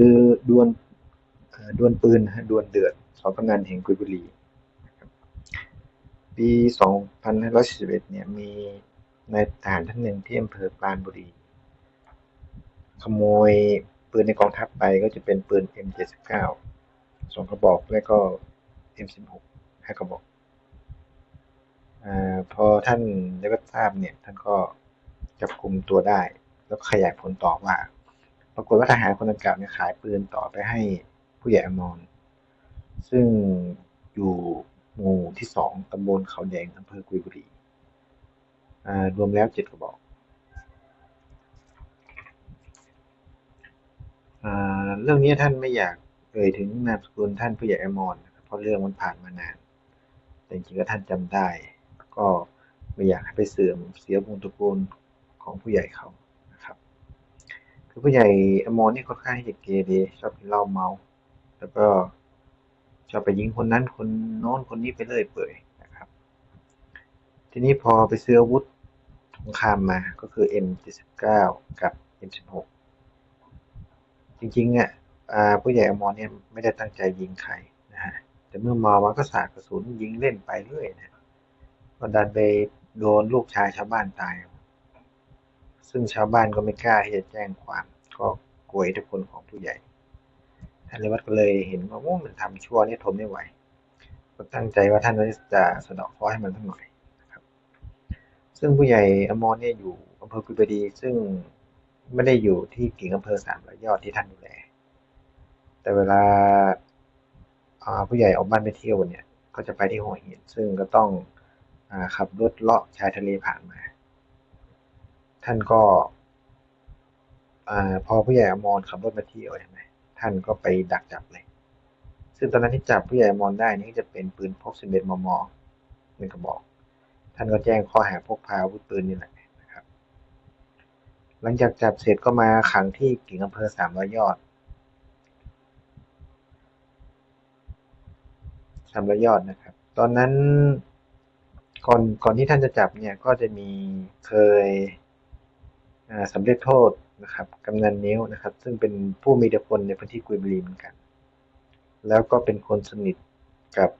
ดือดวลดวลปืนนะฮะดวลเดือดสองกำนันแห่งกุยบุรีนะครับปี 2541 เนี่ย มีนายทหารท่านหนึ่งที่อำเภอปรานบุรี ขโมยปืนในกองทัพไปก็จะเป็นปืน M79 สองกระบอกและก็ M16 ห้ากระบอกอพอท่านได้รับทราบเนี่ย ท่านก็จับกลุ่มตัวได้ แล้วขยายผลต่อว่า ปรากฏว่าทหารคนดังกล่าวเนี่ยขายปืนต่อไปให้ผู้ใหญ่อมรซึ่งอยู่หมู่ที่สองตำบลเขาแดงอำเภอกุยบุรีรวมแล้วเจ็ดกระบอกเรื่องนี้ท่านไม่อยากเอ่ยถึงนามสกุลท่านผู้ใหญ่อมรนเพราะเรื่องมันผ่านมานาน แต่จริงๆก็ท่านจำได้ ก็ไม่อยากให้ไปเสื่อมเสียวงตระกูลของผู้ใหญ่เขา คือผู้ใหญ่อมรนี่ค่อนข้างที่จะเกเรชอบกินเหล้าเมา แล้วก็ชอบไปยิงคนนั้นคนโน้นคนนี้ไปเรื่อยเปื่อยนะครับ ทีนี้พอไปซื้ออาวุธสงครามมาก็คือ M79 กับ M16 จริงๆอะอ่าผู้ใหญ่อมรเนี่ยไม่ได้ตั้งใจยิงใครนะฮะแต่เมื่อเมามันก็สาดกระสุนยิงเล่นไปเรื่อยนะก็ดันไปโดนลูกชายชาวบ้านตาย ซึ่งชาวบ้านก็ไม่กล้าที่จะแจ้งความก็กลัวอิทธิพลของผู้ใหญ่ท่านเลวัตก็เลยเห็นว่าโอ้มันทำชั่วนี่ทนไม่ไหวก็ตั้งใจว่าท่านจะสะเดาะเคาะให้มันสักหน่อยนะครับ ซึ่งผู้ใหญ่อมรเนี่ยอยู่อำเภอกุยบดีซึ่งไม่ได้อยู่ที่กิ่งอำเภอสามร้อยยอดที่ท่านดูแล แต่เวลาผู้ใหญ่ออกบ้านไปเที่ยวเนี่ย ก็จะไปที่หัวหินซึ่งก็ต้องอขับรถเลาะชายทะเลผ่านมา ท่านก็อพอผู้ใหญ่อมรขับรถมาเที่ยวใช่ไหมท่านก็ไปดักจับเลย ซึ่งตอนนั้นที่จับผู้ใหญ่อมรได้นี่จะเป็นปืนพก11มมหนึ่งกระบอก ท่านก็แจ้งข้อหาพกพาอาวุธปืนนี่แหละนะครับ หลังจากจับเสร็จก็มาขังที่กิ่งอำเภอสามร้อยยอดสามร้อยยอดนะครับ ตอนนั้นก่อนก่อนที่ท่านจะจับเนี่ยก็จะมีเคย สำเร็จโทษนะครับกำนันนิ้วนะครับ ซึ่งเป็นผู้มีอิทธิพลในพื้นที่กุยบุรีเหมือนกัน แล้วก็เป็นคนสนิทกับ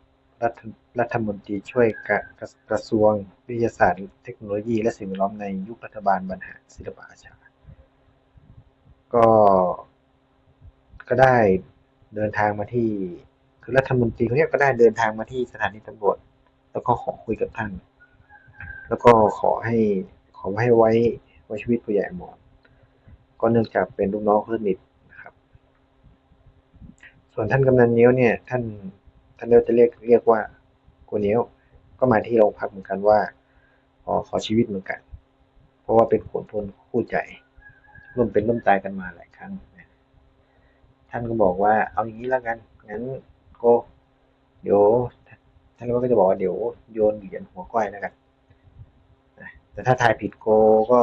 รัฐรัฐมนตรีช่วยกระกระกระทรวงวิทยาศาสตร์ เทคโนโลยี และสิ่งแวดล้อมในยุครัฐบาลบรรหารศิลปอาชา ก็ก็ได้เดินทางมาที่คือรัฐมนตรีคนเนี้ยก็ได้เดินทางมาที่สถานีตำรวจ แล้วก็ขอคุยกับท่าน แล้วก็ขอให้ขอให้ไว้ ไว้ชีวิตผู้ใหญ่หมอนก็เนื่องจากเป็นลูกน้องคนสนิทนะครับ ส่วนท่านกำนันเนี้ยวเนี่ยท่านท่านเรียกจะเรียกเรียกว่ากูเนี้ยวก็มาที่โรงพักเหมือนกันว่าขอขอชีวิตเหมือนกัน เพราะว่าเป็นคนพลคู่ใจร่วมเป็นร่วมตายกันมาหลายครั้งท่านก็บอกว่าเอาอย่างนี้แล้วกันงั้นโกเดี๋ยวท่านก็จะบอกว่าเดี๋ยวโยนเหรียญหัวก้อยแล้วกัน แต่ถ้าทายผิดโกก็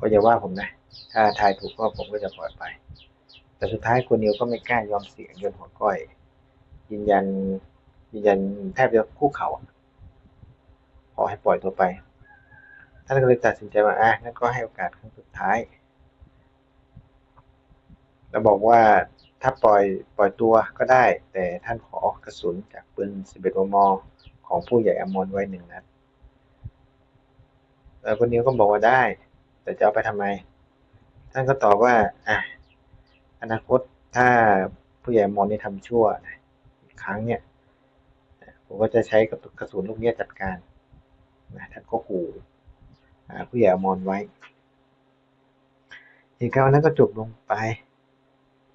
ก็อย่าว่าผมนะ ถ้าทายถูกก็ผมก็จะปล่อยไป แต่สุดท้ายคุณนิวก็ไม่กล้ายอมเสี่ยงยนหัวก้อย ยืนยันยืนยันแทบจะคู่เขาขอให้ปล่อยตัวไปท่านก็เลยตัดสินใจว่าอะงั้นก็ให้โอกาสครั้งสุดท้ายแล้วบอกว่าถ้าปล่อยปล่อยตัวก็ได้ แต่ท่านขอกระสุนจากปืน 11มม ของผู้ใหญ่อมรไว้หนึ่งนัด แล้วคนนี้ก็บอกว่าได้ แต่จะเอาไปทำไม ท่านก็ตอบว่าอะอนาคตถ้าผู้ใหญ่มรนี่ทำชั่วอีกครั้งเนี่ยผมก็จะใช้กระสุนลูกเนี้ยจัดการนะท่านก็ขู่ผู้ใหญ่อมรไว้เหตุการณ์นั้นก็จบลงไป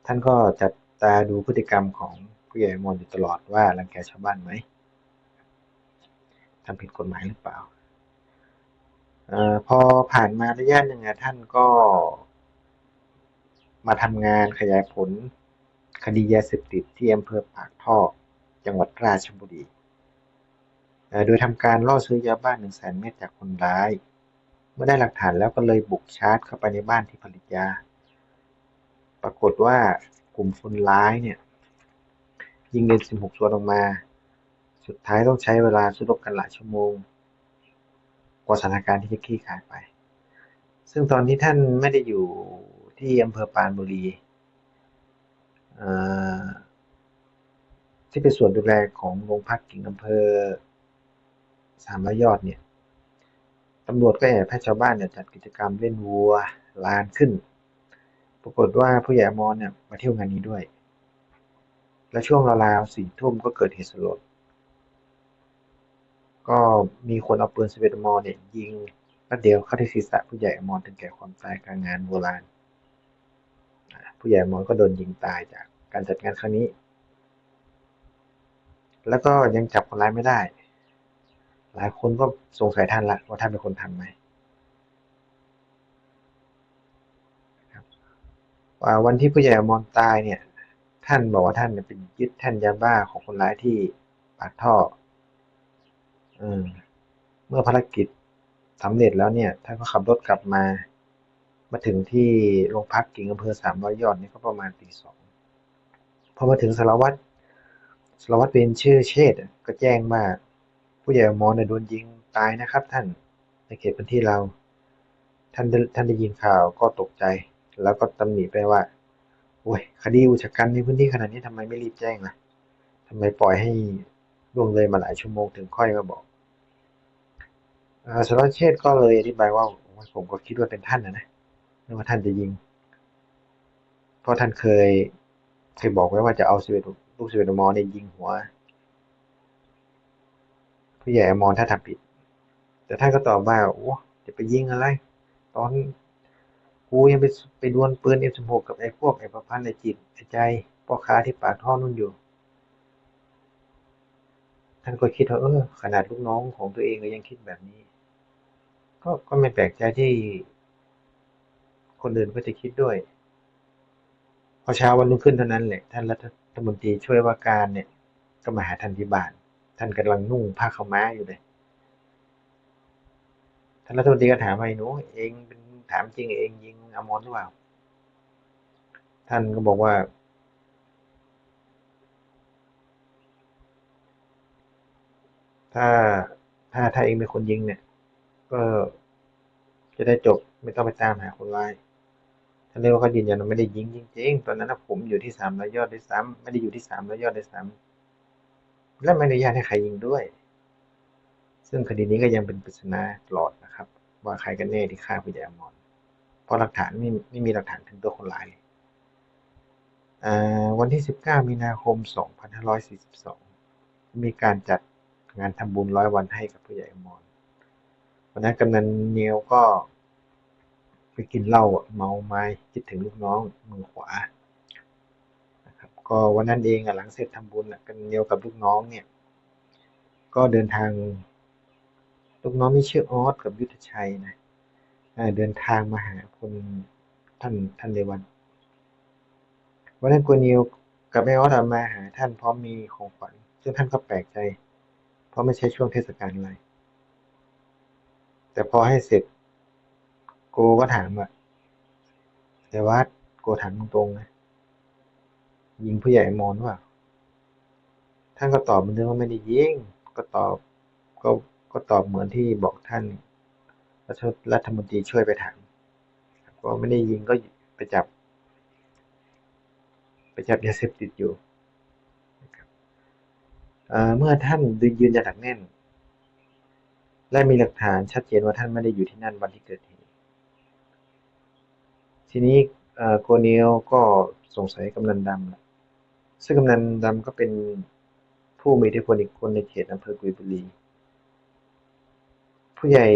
ท่านก็จับตาดูพฤติกรรมของผู้ใหญ่อมรอยู่ตลอดว่ารังแกชาวบ้านไหมทำผิดกฎหมายหรือเปล่า ออพอผ่านมาระยะหนึ่งท่านก็ มาทำงานขยายผลคดียาเสพติดที่อำเภอปากท่อ จังหวัดราชบุรี โดยทำการล่อซื้อยาบ้าหนึ่งแสนเม็ดจากคนร้าย เมื่อได้หลักฐานแล้วก็เลยบุกชาร์จเข้าไปในบ้านที่ผลิตยา ปรากฏว่ากลุ่มคนร้ายเนี่ย ยิงเงิน16ส่วนออกมา สุดท้ายต้องใช้เวลาสู้รบกันหลายชั่วโมง กว่าสถานการณ์ที่จะคลี่คลายไป ซึ่งตอนนี้ท่านไม่ได้อยู่ที่อำเภอปานบุรีที่เป็นส่วนดูแลของโรงพักกิ่งอำเภอสามร้อยอดเนี่ยตำรวจก็แอบให้ชาวบ้านเนี่ยจัดกิจกรรมเล่นวัวลานขึ้น ปรากฏว่าผู้ใหญ่อมรเนี่ยมาเที่ยวงานนี้ด้วย และช่วงราวๆสี่ทุ่มก็เกิดเหตุสลด ก็มีคนเอาปืน11มมเนี่ยยิงนัดเดียวเข้าที่ศีรษะผู้ใหญ่อมรถึงแก่ความตายกลางงานโบราณ ผู้ใหญ่อมรก็โดนยิงตายจากการจัดงานครั้งนี้ แล้วก็ยังจับคนร้ายไม่ได้ หลายคนก็สงสัยท่านละว่าท่านเป็นคนทำไหมว่าวันที่ผู้ใหญ่อมรตายเนี่ย ท่านบอกว่าท่านเนี่ยเป็นยึดแท่นยาบ้าของคนร้ายที่ปากท่อ เออเมื่อภารกิจสำเร็จแล้วเนี่ยท่านก็ขับรถกลับมา มาถึงที่โรงพักกิ่งอำเภอสามร้อยยอดนี่ก็ประมาณตีสองพอมาถึงสารวัตรสารวัตรเป็นชื่อเชษ์ก็แจ้งว่าผู้ใหญ่มรเนี่ยโดนยิงตายนะครับ ท่านในเขตพื้นที่เรา ท่านท่านได้ยินข่าวก็ตกใจ แล้วก็ตำหนิไปว่าโอ้ยคดีอุชกันในพื้นที่ขนาดนี้ทำไมไม่รีบแจ้งล่ะทำไมปล่อยให้ล่วงเลยมาหลายชั่วโมงถึงค่อยมาบอก สารเชษฐ์ก็เลยอธิบายว่าผมก็คิดว่าเป็นท่านนะนะว่าท่านจะยิง เพราะท่านเคยเคยบอกไว้ว่าจะเอาสิบเอ็ดลูกสิบเอ็ดมอเนี่ยยิงหัวผู้ใหญ่อมรถ้าทำผิด แต่ท่านก็ตอบว่าโอ้จะไปยิงอะไร ตอนกูยังไปไปดวลปืนเอ็มสิบหกกับไอ้พวกไอ้ประพันธ์ไอ้จิตไอ้ใจพ่อค้าที่ปากท่อนุ่นอยู่ ท่านก็คิดว่าเออขนาดลูกน้องของตัวเองก็ยังคิดแบบนี้ ก็ก็ไม่แปลกใจที่ คนอื่นก็จะคิดด้วย พอเช้าวันรุ่งขึ้นเท่านั้นแหละท่านรัฐมนตรีช่วยว่าการเนี่ย ก็มาหาท่านที่บ้าน ท่านกำลังนุ่งผ้าขาวม้าอยู่เลยท่านรัฐมนตรีก็ถามไอ้หนูเองเป็นถามจริงเองยิงอมรหรือเปล่า ท่านก็บอกว่าถ้าถ้าถ้าเองเป็นคนยิงเนี่ย ก็จะได้จบไม่ต้องไปตามหาคนร้ายท่านเรียกว่าเขายืนยันว่าไม่ได้ยิงจริงๆ ตอนนั้นผมอยู่ที่สามร้อยยอดด้วยซ้ำไม่ได้อยู่ที่สามร้อยยอดด้วยซ้ำและไม่อนุญาตให้ใครยิงด้วย ซึ่งคดีนี้ก็ยังเป็นปริศนาตลอดนะครับ ว่าใครกันแน่ที่ฆ่าผู้ใหญ่อมรเพราะหลักฐานไม่ไม่มีหลักฐานถึงตัวคนร้ายเลยอ่าวันที่ 19 มีนาคม 2542 มีการจัดงานทำบุญร้อยวันให้กับผู้ใหญ่อมร วันนั้นกำนันเนียวก็ ไปกินเหล้าเมาไม้คิดถึงลูกน้องมือขวานะครับก็วันนั้นเองอะหลังเสร็จทำบุญอะกำนันเนียวกับลูกน้องเนี่ย ก็เดินทางลูกน้องที่ชื่อออสกับยุทธชัยนะเดินทางมาหาคนท่านท่านเรวันวันนั้นกัวนิวกับแม่ออสมาหาท่านพร้อมมีของขวัญซึ่งท่านก็แปลกใจ เพราะไม่ใช่ช่วงเทศกาลอะไร แต่พอให้เสร็จโกก็ถามว่าแต่ว่าโกถามตรงๆนะยิงผู้ใหญ่มอนว่าท่านก็ตอบเหมือนเดิมว่าไม่ได้ยิงก็ตอบก็ก็ตอบเหมือนที่บอกท่านรัฐมนตรีช่วยไปถามก็ไม่ได้ยิงก็ไปจับ ไปจับยาเสพติดอยู่เอ่อเมื่อท่านยืนยันหนักแน่น และมีหลักฐานชัดเจนว่าท่านไม่ได้อยู่ที่นั่นวันที่เกิดเหตุทีนี้โกเนียวก็สงสัยกำนันดำซึ่งกำนันดำก็เป็นผู้มีอิทธิพลอีกคนในเขตอำเภอกุยบุรี ผู้ใหญ่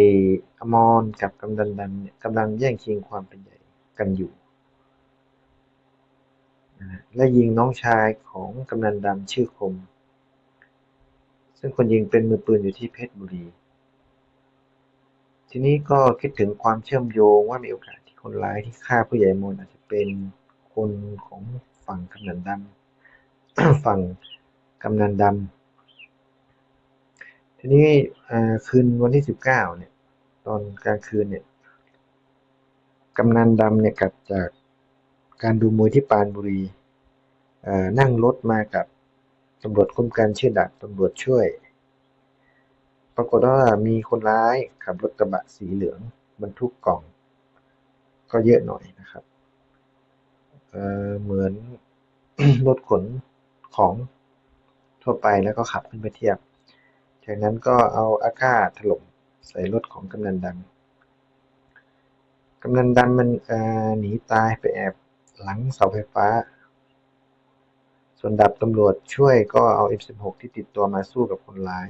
อมรกับกำนันดำเนี่ยกำลังแย่งชิงความเป็นใหญ่กันอยู่และยิงน้องชายของกำนันดำชื่อคม ซึ่งคนยิงเป็นมือปืนอยู่ที่เพชรบุรี ทีนี้ก็คิดถึงความเชื่อมโยงว่ามีโอกาสที่คนร้ายที่ฆ่าผู้ใหญ่มนอาจจะเป็นคนของฝั่งกำนันดำฝั่งกำนันดำทีนี้คืนวันที่สิบเก้าเนี่ย ตอนกลางคืนเนี่ยกำนันดำเนี่ยกลับจากการดูมวยที่ปานบุรีนั่งรถมากับตำรวจคุ้มกันชื่อดาบตำรวจช่วย ปรากฏว่ามีคนร้ายขับรถกระบะสีเหลืองบรรทุกกล่อง ก็เยอะหน่อยนะครับเเหมือนรถขนของทั่วไปแล้วก็ขับขึ้นไปเทียบ จากนั้นก็เอาอาก้าถล่มใส่รถของกำนันดำกำนันดำมันหนีตายไปแอบหลังเสาไฟฟ้า ส่วนดับตำรวจช่วยก็เอา F16 ที่ติดตัวมาสู้กับคนร้าย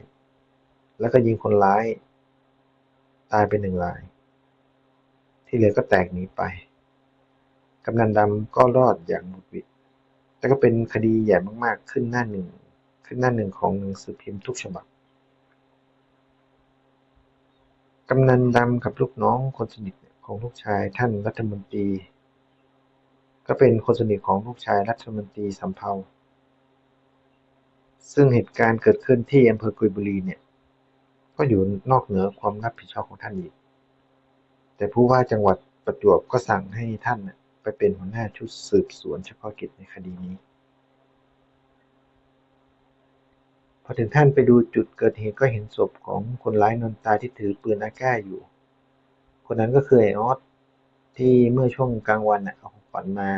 แล้วก็ยิงคนร้าย ตายไปหนึ่งราย ที่เหลือก็แตกหนีไปกำนันดำก็รอดอย่างบุดวิดแต่ก็เป็นคดีใหญ่มากๆขึ้นหน้าหนึ่ง ขึ้นหน้าหนึ่งของหนังสือพิมพ์ทุกฉบับกำนันดำกับลูกน้องคนสนิทของลูกชายท่านรัฐมนตรี ก็เป็นคนสนิทของลูกชายรัฐมนตรีสำเภาซึ่งเหตุการณ์เกิดขึ้นที่อำเภอกุยบุรีเนี่ย ก็อยู่นอกเหนือความรับผิดชอบของท่านอีก แต่ผู้ว่าจังหวัดประจวบก็สั่งให้ท่านไปเป็นหัวหน้าชุดสืบสวนเฉพาะกิจในคดีนี้ พอถึงท่านไปดูจุดเกิดเหตุก็เห็นศพของคนร้ายนอนตายที่ถือปืนอาก้าอยู่ คนนั้นก็คือไอออสที่เมื่อช่วงกลางวันน่ะเอาของขวัญมา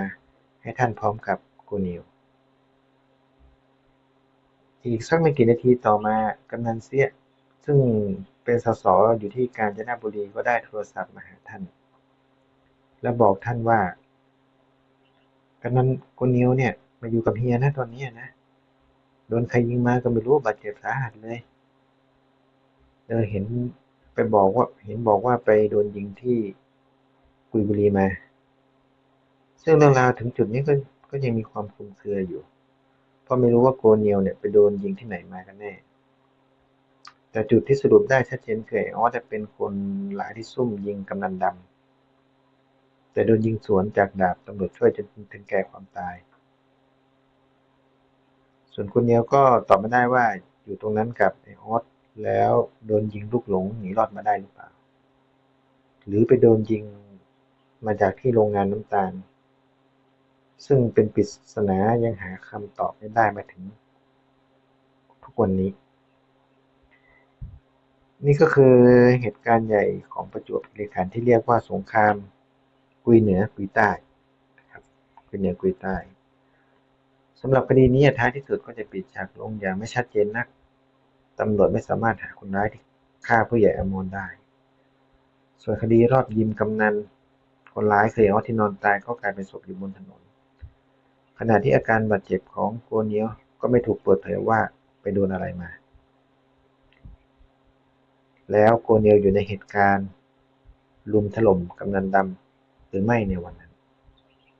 ให้ท่านพร้อมกับโกนิวอีกสักไม่กี่นาทีต่อมากำนันเสีย ซึ่งเป็นสสอยู่ที่กาญจนบุรีก็ได้โทรศัพท์มาหาท่าน และบอกท่านว่ากำนันโกนิวเนี่ยมาอยู่กับเฮียนะตอนนี้นะโดนใครยิงมาก็ไม่รู้บาดเจ็บสาหัสเลยเออเห็นไปบอกว่า เห็นบอกว่าไปโดนยิงที่กุยบุรีมา ซึ่งเรื่องราวถึงจุดนี้ก็ก็ยังมีความคลุมเครืออยู่ เพราะไม่รู้ว่าโกเนียวเนี่ยไปโดนยิงที่ไหนมากันแน่ แต่จุดที่สรุปได้ชัดเจนคือไอ้ออสจะเป็นคนหลายที่ซุ่มยิงกำนันดำแต่โดนยิงสวนจากดาบตำรวจช่วยจนถึงแก่ความตาย ส่วนคุณเนียวก็ตอบไม่ได้ว่าอยู่ตรงนั้นกับไอออสแล้วโดนยิงลูกหลงหนีรอดมาได้หรือเปล่า หรือไปโดนยิงมาจากที่โรงงานน้ำตาล ซึ่งเป็นปริศนายังหาคำตอบไม่ได้มาถึง ทุกวันนี้ นี่ก็คือเหตุการณ์ใหญ่ของประจวบคีรีขันธ์ที่เรียกว่าสงครามกุยเหนือกุยใต้ครับกุยเหนือกุยใต้สำหรับคดีนี้ท้ายที่สุดก็จะปิดฉากลงอย่างไม่ชัดเจนนักตำรวจไม่สามารถหาคนร้ายที่ฆ่าผู้ใหญ่อมรได้ ส่วนคดีรอบยิมกำนัน คนร้ายเคยเอาที่นอนตายก็กลายเป็นศพอยู่บนถนน ขณะที่อาการบาดเจ็บของโกเนียวก็ไม่ถูกเปิดเผยว่าไปโดนอะไรมา แล้วโกเนียวอยู่ในเหตุการณ์ ลุมถล่มกำนันดำหรือไม่ในวันนั้น